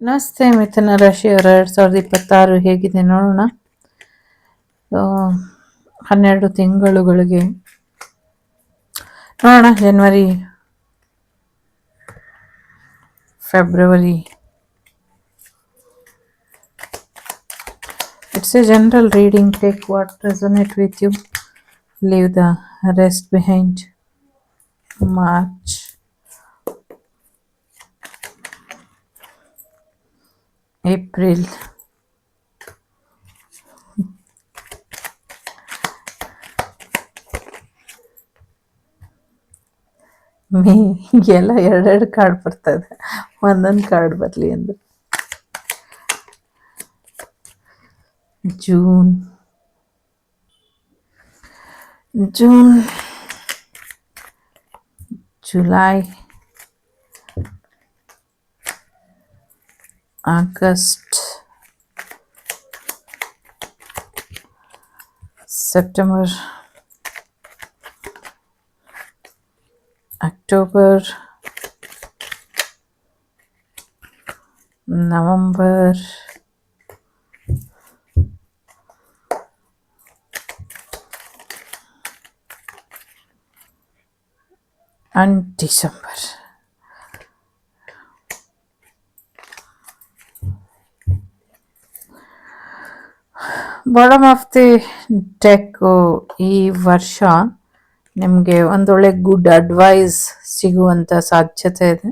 ನಮಸ್ತೆ ಮಿಥುನ ರಾಶಿಯವರ ಎರಡು ಸಾವಿರದ ಇಪ್ಪತ್ತಾರು ಹೇಗಿದೆ ನೋಡೋಣ. ಹನ್ನೆರಡು ತಿಂಗಳುಗಳಿಗೆ. ನೋಡೋಣ January February it's a general reading take what resonate with you leave the rest behind March April May ಎಲ್ಲ ಎರಡೆರಡು ಕಾರ್ಡ್ ಬರ್ತದೆ. ಒಂದೊಂದು ಕಾರ್ಡ್ ಬರಲಿ ಅಂದ್ರೆ. June June July August September October November and December. Bottom of the deck ಈ ವರ್ಷ ನಿಮಗೆ ಒಂದೊಳ್ಳೆ ಗುಡ್ ಅಡ್ವೈಸ್ ಸಿಗುವಂತ ಸಾಧ್ಯತೆ ಇದೆ.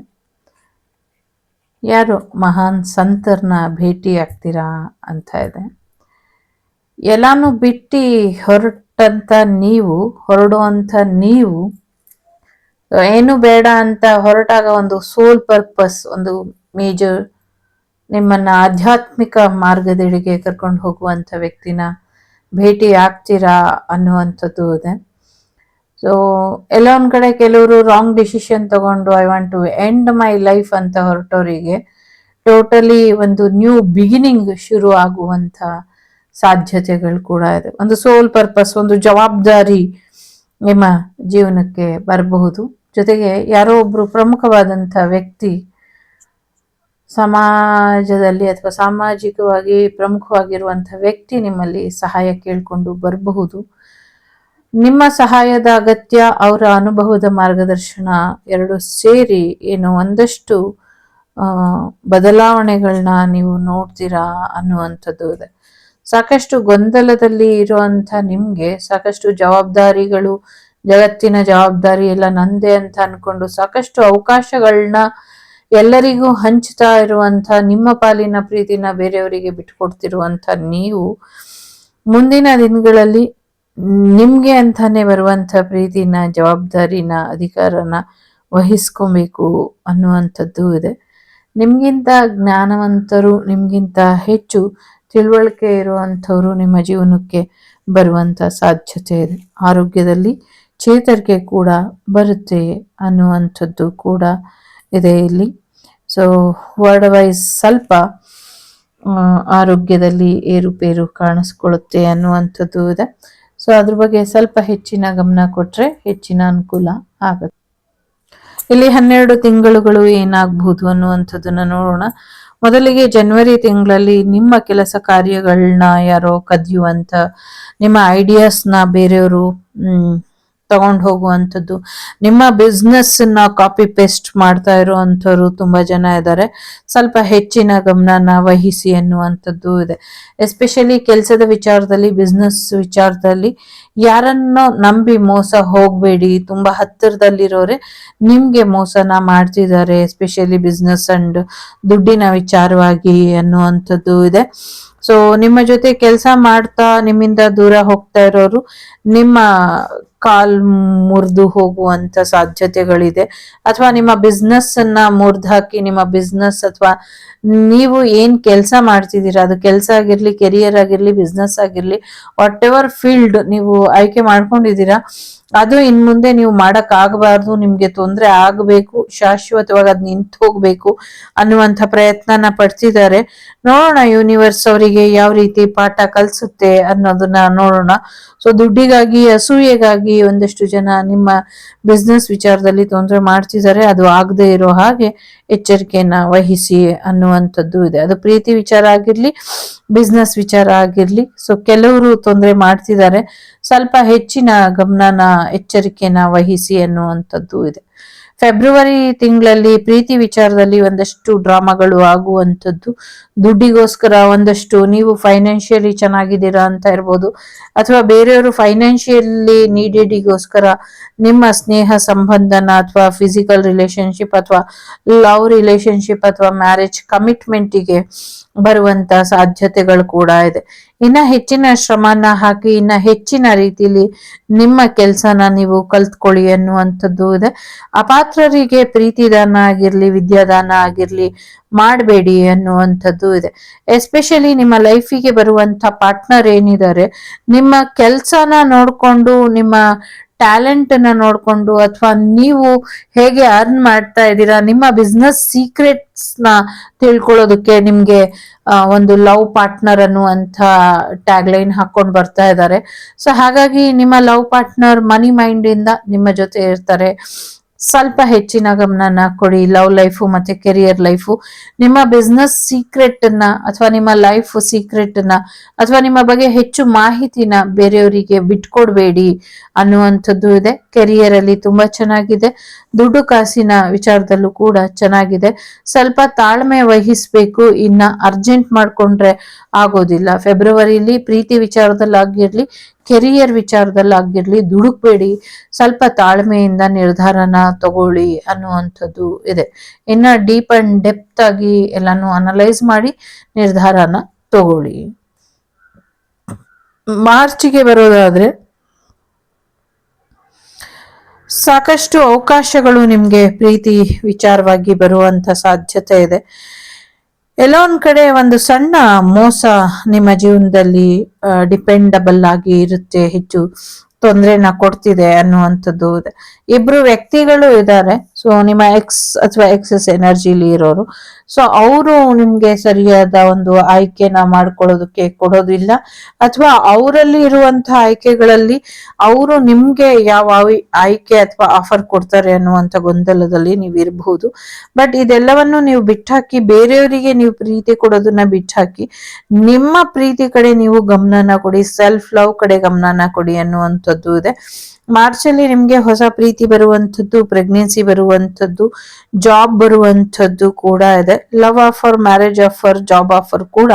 ಯಾರು ಮಹಾನ್ ಸಂತರ್ನ ಭೇಟಿ ಆಗ್ತೀರಾ ಅಂತ ಇದೆ. ಎಲ್ಲಾನು ಬಿಟ್ಟು ಹೊರಟಂತ ನೀವು, ಹೊರಡುವಂತ ನೀವು, ಏನು ಬೇಡ ಅಂತ ಹೊರಟಾಗ ಒಂದು ಸೋಲ್ ಪರ್ಪಸ್ ಒಂದು ಮೇಜರ್ ನಿಮ್ಮನ್ನ ಆಧ್ಯಾತ್ಮಿಕ ಮಾರ್ಗದೆಡೆಗೆ ಕರ್ಕೊಂಡು ಹೋಗುವಂಥ ವ್ಯಕ್ತಿನ ಭೇಟಿ ಆಗ್ತೀರಾ ಅನ್ನುವಂಥದ್ದು ಇದೆ. ಸೊ ಎಲ್ಲ ಕಡೆ ಕೆಲವರು ರಾಂಗ್ ಡಿಸಿಷನ್ ತಗೊಂಡು I want to end my life ಅಂತ ಹೊರಟವರಿಗೆ ಟೋಟಲಿ ಒಂದು ನ್ಯೂ ಬಿಗಿನಿಂಗ್ ಶುರು ಆಗುವಂಥ ಸಾಧ್ಯತೆಗಳು ಕೂಡ ಇದೆ. ಒಂದು ಸೋಲ್ ಪರ್ಪಸ್ ಒಂದು ಜವಾಬ್ದಾರಿ ನಿಮ್ಮ ಜೀವನಕ್ಕೆ ಬರಬಹುದು. ಜೊತೆಗೆ ಯಾರೋ ಒಬ್ಬರು ಪ್ರಮುಖವಾದಂಥ ವ್ಯಕ್ತಿ ಸಮಾಜದಲ್ಲಿ ಅಥವಾ ಸಾಮಾಜಿಕವಾಗಿ ಪ್ರಮುಖವಾಗಿರುವಂಥ ವ್ಯಕ್ತಿ ನಿಮ್ಮಲ್ಲಿ ಸಹಾಯ ಕೇಳಿಕೊಂಡು ಬರಬಹುದು. ನಿಮ್ಮ ಸಹಾಯದ ಅಗತ್ಯ, ಅವರ ಅನುಭವದ ಮಾರ್ಗದರ್ಶನ ಎರಡು ಸೇರಿ ಏನು ಒಂದಷ್ಟು ಬದಲಾವಣೆಗಳನ್ನ ನೀವು ನೋಡ್ತೀರಾ ಅನ್ನುವಂಥದ್ದು ಇದೆ. ಸಾಕಷ್ಟು ಗೊಂದಲದಲ್ಲಿ ಇರುವಂಥ ನಿಮಗೆ ಸಾಕಷ್ಟು ಜವಾಬ್ದಾರಿಗಳು, ಜಗತ್ತಿನ ಜವಾಬ್ದಾರಿ ಎಲ್ಲ ನಂದೇ ಅಂತ ಅಂದ್ಕೊಂಡು ಸಾಕಷ್ಟು ಅವಕಾಶಗಳನ್ನ ಎಲ್ಲರಿಗೂ ಹಂಚ್ತಾ ಇರುವಂತ ನಿಮ್ಮ ಪಾಲಿನ ಪ್ರೀತಿನ ಬೇರೆಯವರಿಗೆ ಬಿಟ್ಟುಕೊಡ್ತಿರುವಂತ ನೀವು ಮುಂದಿನ ದಿನಗಳಲ್ಲಿ ನಿಮ್ಗೆ ಅಂತಾನೆ ಬರುವಂತ ಪ್ರೀತಿನ ಜವಾಬ್ದಾರಿನ ಅಧಿಕಾರನ ವಹಿಸ್ಕೊಬೇಕು ಅನ್ನುವಂಥದ್ದು ಇದೆ. ನಿಮ್ಗಿಂತ ಜ್ಞಾನವಂತರು, ನಿಮ್ಗಿಂತ ಹೆಚ್ಚು ತಿಳುವಳಿಕೆ ಇರುವಂಥವರು ನಿಮ್ಮ ಜೀವನಕ್ಕೆ ಬರುವಂತ ಸಾಧ್ಯತೆ ಇದೆ. ಆರೋಗ್ಯದಲ್ಲಿ ಚೇತರಿಕೆ ಕೂಡ ಬರುತ್ತೆ ಅನ್ನುವಂಥದ್ದು ಕೂಡ ಇದೆ ಇಲ್ಲಿ. ಸೊ ವರ್ಡ್ ವೈಸ್ ಸ್ವಲ್ಪ ಆರೋಗ್ಯದಲ್ಲಿ ಏರುಪೇರು ಕಾಣಿಸ್ಕೊಳ್ಳುತ್ತೆ ಅನ್ನುವಂಥದ್ದು ಇದೆ. ಸೊ ಅದ್ರ ಬಗ್ಗೆ ಸ್ವಲ್ಪ ಹೆಚ್ಚಿನ ಗಮನ ಕೊಟ್ರೆ ಹೆಚ್ಚಿನ ಅನುಕೂಲ ಆಗುತ್ತೆ. ಇಲ್ಲಿ ಹನ್ನೆರಡು ತಿಂಗಳುಗಳು ಏನಾಗಬಹುದು ಅನ್ನುವಂಥದ್ದನ್ನ ನೋಡೋಣ. ಮೊದಲಿಗೆ ಜನವರಿ ತಿಂಗಳಲ್ಲಿ ನಿಮ್ಮ ಕೆಲಸ ಕಾರ್ಯಗಳನ್ನ ಯಾರೋ ಕದಿಯುವಂತ, ನಿಮ್ಮ ಐಡಿಯಾಸ್ನ ಬೇರೆಯವರು ತಗೊಂಡು ಹೋಗುವಂಥದ್ದು. ನಿಮ್ಮ ಬಿಸ್ನೆಸ್ನ ಕಾಪಿ ಪೇಸ್ಟ್ ಮಾಡ್ತಾ ಇರುವಂಥವ್ರು ತುಂಬಾ ಜನ ಇದ್ದಾರೆ ಸ್ವಲ್ಪ ಹೆಚ್ಚಿನ ಗಮನನ ವಹಿಸಿ ಅನ್ನುವಂಥದ್ದು ಇದೆ. ಎಸ್ಪೆಷಲಿ ಕೆಲಸದ ವಿಚಾರದಲ್ಲಿ ಬಿಸ್ನೆಸ್ ವಿಚಾರದಲ್ಲಿ ಯಾರನ್ನೋ ನಂಬಿ ಮೋಸ ಹೋಗಬೇಡಿ. ತುಂಬಾ ಹತ್ತಿರದಲ್ಲಿರೋರೆ ನಿಮ್ಗೆ ಮೋಸನ ಮಾಡ್ತಿದ್ದಾರೆ. ಎಸ್ಪೆಷಲಿ ಬಿಸ್ನೆಸ್ ಅಂಡ್ ದುಡ್ಡಿನ ವಿಚಾರವಾಗಿ ಅನ್ನುವಂಥದ್ದು ಇದೆ. ಸೊ ನಿಮ್ಮ ಜೊತೆ ಕೆಲಸ ಮಾಡ್ತಾ ನಿಮ್ಮಿಂದ ದೂರ ಹೋಗ್ತಾ ಇರೋರು ನಿಮ್ಮ ಕಾಲ್ ಮುರಿದು ಹೋಗುವಂತ ಸಾಧ್ಯತೆಗಳಿದೆ. ಅಥವಾ ನಿಮ್ಮ ಬಿಸ್ನೆಸ್ ಅನ್ನ ಮುರಿದು ಹಾಕಿ ನಿಮ್ಮ ಬಿಸ್ನೆಸ್ ಅಥವಾ ನೀವು ಏನ್ ಕೆಲಸ ಮಾಡ್ತಿದ್ದೀರಾ, ಅದು ಕೆಲಸ ಆಗಿರ್ಲಿ ಕೆರಿಯರ್ ಆಗಿರ್ಲಿ ಬಿಸ್ನೆಸ್ ಆಗಿರ್ಲಿ ವಾಟ್ ಎವರ್ ಫೀಲ್ಡ್ ನೀವು ಆಯ್ಕೆ ಮಾಡ್ಕೊಂಡಿದ್ದೀರಾ ಅದು ಇನ್ ಮುಂದೆ ನೀವು ಮಾಡಕ್ ಆಗಬಾರ್ದು, ನಿಮ್ಗೆ ತೊಂದರೆ ಆಗಬೇಕು, ಶಾಶ್ವತವಾಗಿ ಅದ್ ನಿಂತು ಹೋಗ್ಬೇಕು ಅನ್ನುವಂಥ ಪ್ರಯತ್ನನ ಪಡ್ತಿದ್ದಾರೆ ನೋಡೋಣ ಯೂನಿವರ್ಸ್ ಅವರಿಗೆ ಯಾವ ರೀತಿ ಪಾಠ ಕಲಿಸುತ್ತೆ ಅನ್ನೋದನ್ನ ನೋಡೋಣ. ಸೊ ದುಡ್ಡಿಗಾಗಿ, ಅಸೂಯೆಗಾಗಿ ಒಂದಷ್ಟು ಜನ ನಿಮ್ಮ ಬಿಸ್ನೆಸ್ ವಿಚಾರದಲ್ಲಿ ತೊಂದರೆ ಮಾಡ್ತಿದ್ದಾರೆ. ಅದು ಆಗದೆ ಇರೋ ಹಾಗೆ ಎಚ್ಚರಿಕೆಯನ್ನ ವಹಿಸಿ ಅನ್ನುವಂಥದ್ದು ಇದೆ. ಅದು ಪ್ರೀತಿ ವಿಚಾರ ಆಗಿರ್ಲಿ ಬಿಸ್ನೆಸ್ ವಿಚಾರ ಆಗಿರ್ಲಿ. ಸೊ ಕೆಲವರು ತೊಂದರೆ ಮಾಡ್ತಿದ್ದಾರೆ. ಸ್ವಲ್ಪ ಹೆಚ್ಚಿನ ಗಮನನ ಎಚ್ಚರಿಕೆನ ವಹಿಸಿ ಅನ್ನುವಂಥದ್ದು ಇದೆ. ಫೆಬ್ರವರಿ ತಿಂಗಳಲ್ಲಿ ಪ್ರೀತಿ ವಿಚಾರದಲ್ಲಿ ಒಂದಷ್ಟು ಡ್ರಾಮಾಗಳು ಆಗುವಂಥದ್ದು. ದುಡ್ಡಿಗೋಸ್ಕರ ಒಂದಷ್ಟು ನೀವು ಫೈನಾನ್ಷಿಯಲಿ ಚೆನ್ನಾಗಿದ್ದೀರಾ ಅಂತ ಇರ್ಬೋದು. ಅಥವಾ ಬೇರೆಯವರು ಫೈನಾನ್ಷಿಯಲಿ ನೀಡೆಡಿಗೋಸ್ಕರ ನಿಮ್ಮ ಸ್ನೇಹ ಸಂಬಂಧನ ಅಥವಾ ಫಿಸಿಕಲ್ ರಿಲೇಶನ್ಶಿಪ್ ಅಥವಾ ಲವ್ ರಿಲೇಶನ್ಶಿಪ್ ಅಥವಾ ಮ್ಯಾರೇಜ್ ಕಮಿಟ್ಮೆಂಟಿಗೆ ಬರುವಂತ ಸಾಧ್ಯತೆಗಳು ಕೂಡ ಇದೆ. ಇನ್ನ ಹೆಚ್ಚಿನ ಶ್ರಮನ ಹಾಕಿ, ಇನ್ನ ಹೆಚ್ಚಿನ ರೀತಿಲಿ ನಿಮ್ಮ ಕೆಲಸನ ನೀವು ಕಲ್ತ್ಕೊಳ್ಳಿ ಅನ್ನುವಂಥದ್ದು ಇದೆ. ಅಪಾತ್ರರಿಗೆ ಪ್ರೀತಿದಾನ ಆಗಿರ್ಲಿ, ವಿದ್ಯಾದಾನ ಆಗಿರ್ಲಿ ಮಾಡಬೇಡಿ ಅನ್ನುವಂಥದ್ದು ಇದೆ. ಎಸ್ಪೆಷಲಿ ನಿಮ್ಮ ಲೈಫಿಗೆ ಬರುವಂತ ಪಾರ್ಟ್ನರ್ ಏನಿದ್ದಾರೆ, ನಿಮ್ಮ ಕೆಲ್ಸನ ನೋಡ್ಕೊಂಡು ನಿಮ್ಮ ಟ್ಯಾಲೆಂಟ್ ಅನ್ನ ನೋಡ್ಕೊಂಡು ಅಥವಾ ನೀವು ಹೇಗೆ ಅರ್ನ್ ಮಾಡ್ತಾ ಇದ್ದೀರಾ, ನಿಮ್ಮ ಬಿಸ್ನೆಸ್ ಸೀಕ್ರೆಟ್ಸ್ನ ತಿಳ್ಕೊಳ್ಳೋದಕ್ಕೆ ನಿಮ್ಗೆ ಒಂದು ಲವ್ ಪಾರ್ಟ್ನರ್ ಅನ್ನುವಂತ ಟ್ಯಾಗ್ ಲೈನ್ ಹಾಕೊಂಡು ಬರ್ತಾ ಇದ್ದಾರೆ. ಸೊ ಹಾಗಾಗಿ ನಿಮ್ಮ ಲವ್ ಪಾರ್ಟ್ನರ್ ಮನಿ ಮೈಂಡ್ ಇಂದ ನಿಮ್ಮ ಜೊತೆ ಇರ್ತಾರೆ. ಸ್ವಲ್ಪ ಹೆಚ್ಚಿನ ಗಮನನ ಕೊಡಿ. ಲವ್ ಲೈಫು ಮತ್ತೆ ಕೆರಿಯರ್ ಲೈಫು. ನಿಮ್ಮ ಬಿಸ್ನೆಸ್ ಸೀಕ್ರೆಟ್ ಅನ್ನ ಅಥವಾ ನಿಮ್ಮ ಲೈಫ್ ಸೀಕ್ರೆಟ್ ಅನ್ನ ಅಥವಾ ನಿಮ್ಮ ಬಗ್ಗೆ ಹೆಚ್ಚು ಮಾಹಿತಿನ ಬೇರೆಯವರಿಗೆ ಬಿಟ್ಕೊಡ್ಬೇಡಿ ಅನ್ನುವಂಥದ್ದು ಇದೆ. ಕೆರಿಯರ್ ಅಲ್ಲಿ ತುಂಬಾ ಚೆನ್ನಾಗಿದೆ. ದುಡ್ಡು ಕಾಸಿನ ವಿಚಾರದಲ್ಲೂ ಕೂಡ ಚೆನ್ನಾಗಿದೆ. ಸ್ವಲ್ಪ ತಾಳ್ಮೆ ವಹಿಸ್ಬೇಕು. ಇನ್ನ ಅರ್ಜೆಂಟ್ ಮಾಡ್ಕೊಂಡ್ರೆ ಆಗೋದಿಲ್ಲ. ಫೆಬ್ರವರಿಲಿ ಪ್ರೀತಿ ವಿಚಾರದಲ್ಲಾಗಿರ್ಲಿ ಕೆರಿಯರ್ ವಿಚಾರದಲ್ಲಾಗಿರ್ಲಿ ದುಡುಕ್ಬೇಡಿ, ಸ್ವಲ್ಪ ತಾಳ್ಮೆಯಿಂದ ನಿರ್ಧಾರನ ತಗೊಳ್ಳಿ ಅನ್ನುವಂಥದ್ದು ಇದೆ. ಇನ್ನ ಡೀಪ್ ಅಂಡ್ ಡೆಪ್ತ್ ಆಗಿ ಎಲ್ಲಾನು ಅನಲೈಸ್ ಮಾಡಿ ನಿರ್ಧಾರನ ತಗೊಳ್ಳಿ. ಮಾರ್ಚ್ಗೆ ಬರೋದಾದ್ರೆ ಸಾಕಷ್ಟು ಅವಕಾಶಗಳು ನಿಮ್ಗೆ ಪ್ರೀತಿ ವಿಚಾರವಾಗಿ ಬರುವಂತ ಸಾಧ್ಯತೆ ಇದೆ. ಎಲ್ಲೋ ಒಂದ್ ಕಡೆ ಒಂದು ಸಣ್ಣ ಮೋಸ ನಿಮ್ಮ ಜೀವನದಲ್ಲಿ ಡಿಪೆಂಡಬಲ್ ಆಗಿ ಇರುತ್ತೆ, ಹೆಚ್ಚು ತೊಂದರೆನ ಕೊಡ್ತಿದೆ ಅನ್ನುವಂಥದ್ದು ಇಬ್ರು ವ್ಯಕ್ತಿಗಳು ಇದ್ದಾರೆ. ಸೊ ನಿಮ್ಮ ಎಕ್ಸ್ ಅಥವಾ ಎಕ್ಸಸ್ ಎನರ್ಜಿಲಿ ಇರೋರು. ಸೊ ಅವರು ನಿಮ್ಗೆ ಸರಿಯಾದ ಒಂದು ಆಯ್ಕೆನ ಮಾಡ್ಕೊಳ್ಳೋದಕ್ಕೆ ಕೊಡೋದಿಲ್ಲ. ಅಥವಾ ಅವರಲ್ಲಿ ಇರುವಂತಹ ಆಯ್ಕೆಗಳಲ್ಲಿ ಅವರು ನಿಮ್ಗೆ ಯಾವ ಆಯ್ಕೆ ಅಥವಾ ಆಫರ್ ಕೊಡ್ತಾರೆ ಅನ್ನುವಂಥ ಗೊಂದಲದಲ್ಲಿ ನೀವು ಇರಬಹುದು ಬಟ್ ಇದೆಲ್ಲವನ್ನು ನೀವು ಬಿಟ್ಟಾಕಿ, ಬೇರೆಯವರಿಗೆ ನೀವು ಪ್ರೀತಿ ಕೊಡೋದನ್ನ ಬಿಟ್ಟಾಕಿ, ನಿಮ್ಮ ಪ್ರೀತಿ ಕಡೆ ನೀವು ಗಮನನ ಕೊಡಿ ಸೆಲ್ಫ್ ಲವ್ ಕಡೆ ಗಮನನ ಕೊಡಿ ಅನ್ನುವಂಥದ್ದು ಇದೆ. ಮಾರ್ಚ್ ಅಲ್ಲಿ ನಿಮ್ಗೆ ಹೊಸ ಪ್ರೀತಿ ಬರುವಂಥದ್ದು ಪ್ರೆಗ್ನೆನ್ಸಿ ಬರುವಂಥದ್ದು ಜಾಬ್ ಬರುವಂಥದ್ದು ಕೂಡ ಇದೆ. Love offer marriage offer job offer ಕೂಡ